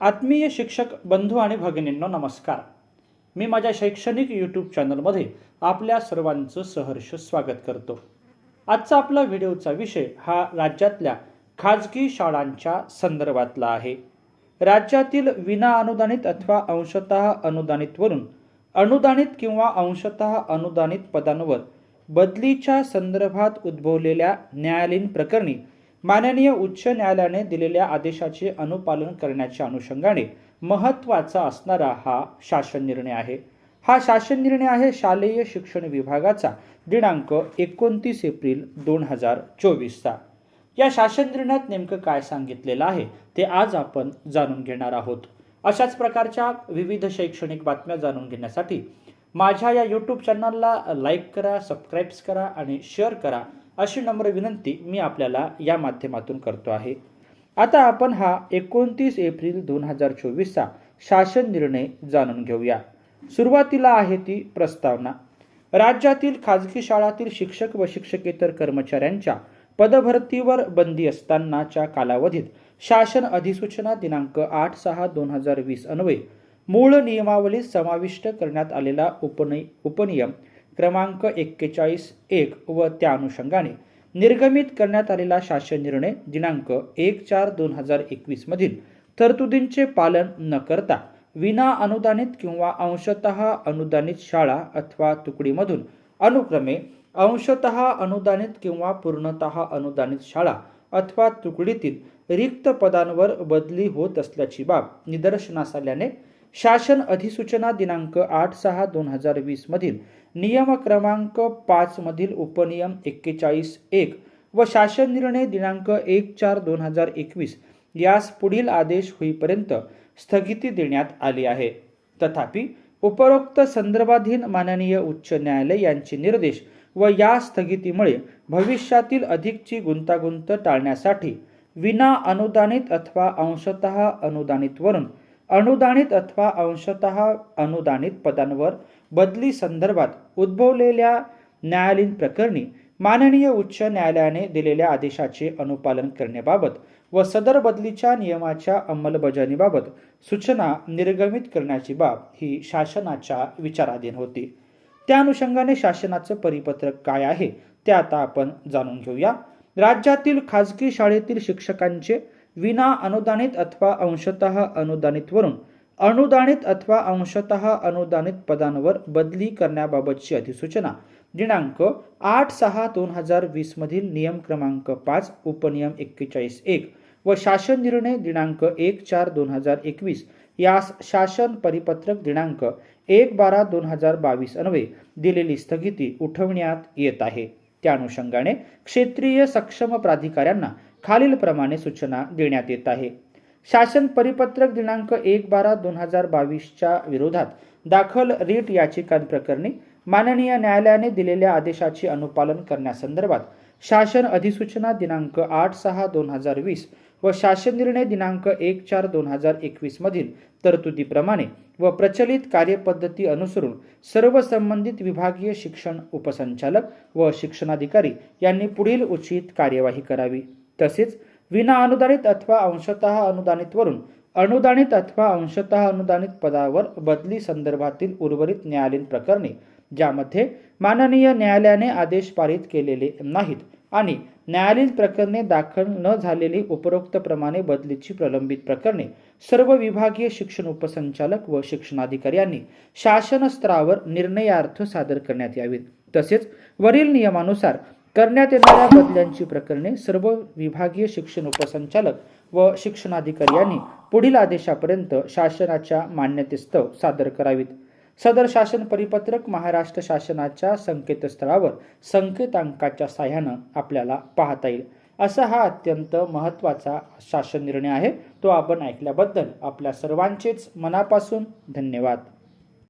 आत्मीय शिक्षक बंधू आणि भगिनींनो नमस्कार. मी माझ्या शैक्षणिक यूट्यूब चॅनलमध्ये आपल्या सर्वांचं सहर्ष स्वागत करतो. आजचा आपला व्हिडिओचा विषय हा राज्यातल्या खाजगी शाळांच्या संदर्भातला आहे. राज्यातील विना अनुदानित अथवा अंशतः अनुदानितवरून अनुदानित किंवा अंशतः अनुदानित पदांवर बदलीच्या संदर्भात उद्भवलेल्या न्यायालयीन प्रकरणी माननीय उच्च न्यायालयाने दिलेल्या आदेशाचे अनुपालन करण्याच्या अनुषंगाने महत्त्वाचा असणारा हा शासन निर्णय आहे. हा शासन निर्णय आहे शालेय शिक्षण विभागाचा दिनांक एकोणतीस एप्रिल दोन हजार चोवीसचा. या शासन निर्णयात नेमकं काय सांगितलेलं आहे ते आज आपण जाणून घेणार आहोत. अशाच प्रकारच्या विविध शैक्षणिक बातम्या जाणून घेण्यासाठी माझ्या या यूट्यूब चॅनलला लाईक करा सबस्क्राईब्स करा आणि शेअर करा. अशी नम्र विनंती मी आपल्याला या माध्यमातून करतो आहे. आता आपण हा एकोणतीस एप्रिल दोन हजार चोवीसचा शासन निर्णय जाणून घेऊया. सुरुवातीला आहे ती प्रस्तावना. राज्यातील खाजगी शाळातील शिक्षक व शिक्षकेतर कर्मचाऱ्यांच्या पदभरतीवर बंदी असतानाच्या कालावधीत शासन अधिसूचना दिनांक आठ सहा दोन हजार वीस अन्वये मूळ नियमावलीत समाविष्ट करण्यात आलेला उपनय उपनियम क्रमांक एक्केचाळीस एक व त्या अनुषंगाने निर्गमित करण्यात आलेला शासन निर्णय दिनांक एक चार दोन हजार एकवीसमधील तरतुदींचे पालन न करता विना अनुदानित किंवा अंशतः अनुदानित शाळा अथवा तुकडीमधून अनुक्रमे अंशतः अनुदानित किंवा पूर्णतः अनुदानित शाळा अथवा तुकडीतील रिक्त पदांवर बदली होत असल्याची बाब निदर्शनास आल्याने शासन अधिसूचना दिनांक आठ सहा दोन हजार वीस मधील नियम क्रमांक पाच मधील उपनियम एक्केचाळीस एक व शासन निर्णय दिनांक एक चार दोन हजार एकवीस यास पुढील आदेश होईपर्यंत स्थगिती देण्यात आली आहे. तथापि उपरोक्त संदर्भाधीन माननीय उच्च न्यायालय यांचे निर्देश व या स्थगितीमुळे भविष्यातील अधिकची गुंतागुंत टाळण्यासाठी विना अनुदानित अथवा अंशतः अनुदानितवरून अनुदानित अथवा अंशतः अनुदानित पदांवर बदली संदर्भात उद्भवलेल्या न्यायालयीन प्रकरणी माननीय उच्च न्यायालयाने दिलेल्या आदेशाचे अनुपालन करण्याबाबत व सदर बदलीच्या नियमाच्या अंमलबजावणीबाबत सूचना निर्गमित करण्याची बाब ही शासनाच्या विचाराधीन होती. त्या अनुषंगाने शासनाचं परिपत्रक काय आहे ते आता आपण जाणून घेऊया. राज्यातील खाजगी शाळेतील शिक्षकांचे विना अनुदानित अथवा अंशतः अनुदानितवरून अनुदानित अथवा अंशतः अनुदानित पदांवर बदली करण्याबाबतची अधिसूचना दिनांक आठ सहा दोन हजार वीस मधील नियम क्रमांक पाच उपनियम एक्केचाळीस एक व शासन निर्णय दिनांक एक चार दोन हजार एकवीस यास शासन परिपत्रक दिनांक एक बारा दोन हजार बावीस अन्वये दिलेली स्थगिती उठवण्यात येत आहे. त्या अनुषंगाने क्षेत्रीय सक्षम प्राधिकाऱ्यांना खालीलप्रमाणे सूचना देण्यात येत आहे. शासन परिपत्रक दिनांक एक बारा दोन हजार बावीसच्या विरोधात दाखल रीट याचिकांप्रकरणी माननीय न्यायालयाने दिलेल्या आदेशाचे अनुपालन करण्यासंदर्भात शासन अधिसूचना दिनांक आठ सहा दोन हजार वीस व शासन निर्णय दिनांक एक चार दोन हजार एकवीसमधील तरतुदीप्रमाणे व प्रचलित कार्यपद्धती अनुसरून सर्व संबंधित विभागीय शिक्षण उपसंचालक व शिक्षणाधिकारी यांनी पुढील उचित कार्यवाही करावी. तसेच विना अनुदानित अथवा अंशतः अनुदानितवरून अनुदानित अथवा अंशतः अनुदानित पदावर बदली संदर्भातील उर्वरित न्यायालयीन प्रकरणे ज्यामध्ये माननीय न्यायालयाने आदेश पारित केलेले नाहीत आणि न्यायालयीन प्रकरणे दाखल न झालेली उपरोक्त प्रमाणे बदलीची प्रलंबित प्रकरणे सर्व विभागीय शिक्षण उपसंचालक व शिक्षणाधिकारी यांनी शासन स्तरावर निर्णयार्थ सादर करण्यात यावेत. तसेच वरील नियमानुसार करण्यात येणाऱ्या बदल्यांची प्रकरणे सर्व विभागीय शिक्षण उपसंचालक व शिक्षणाधिकारी यांनी पुढील आदेशापर्यंत शासनाच्या मान्यतेस्तव सादर करावीत. सदर शासन परिपत्रक महाराष्ट्र शासनाच्या संकेतस्थळावर संकेतांकाच्या साह्यानं आपल्याला पाहता येईल. असा हा अत्यंत महत्त्वाचा शासन निर्णय आहे. तो आपण ऐकल्याबद्दल आपल्या सर्वांचेच मनापासून धन्यवाद.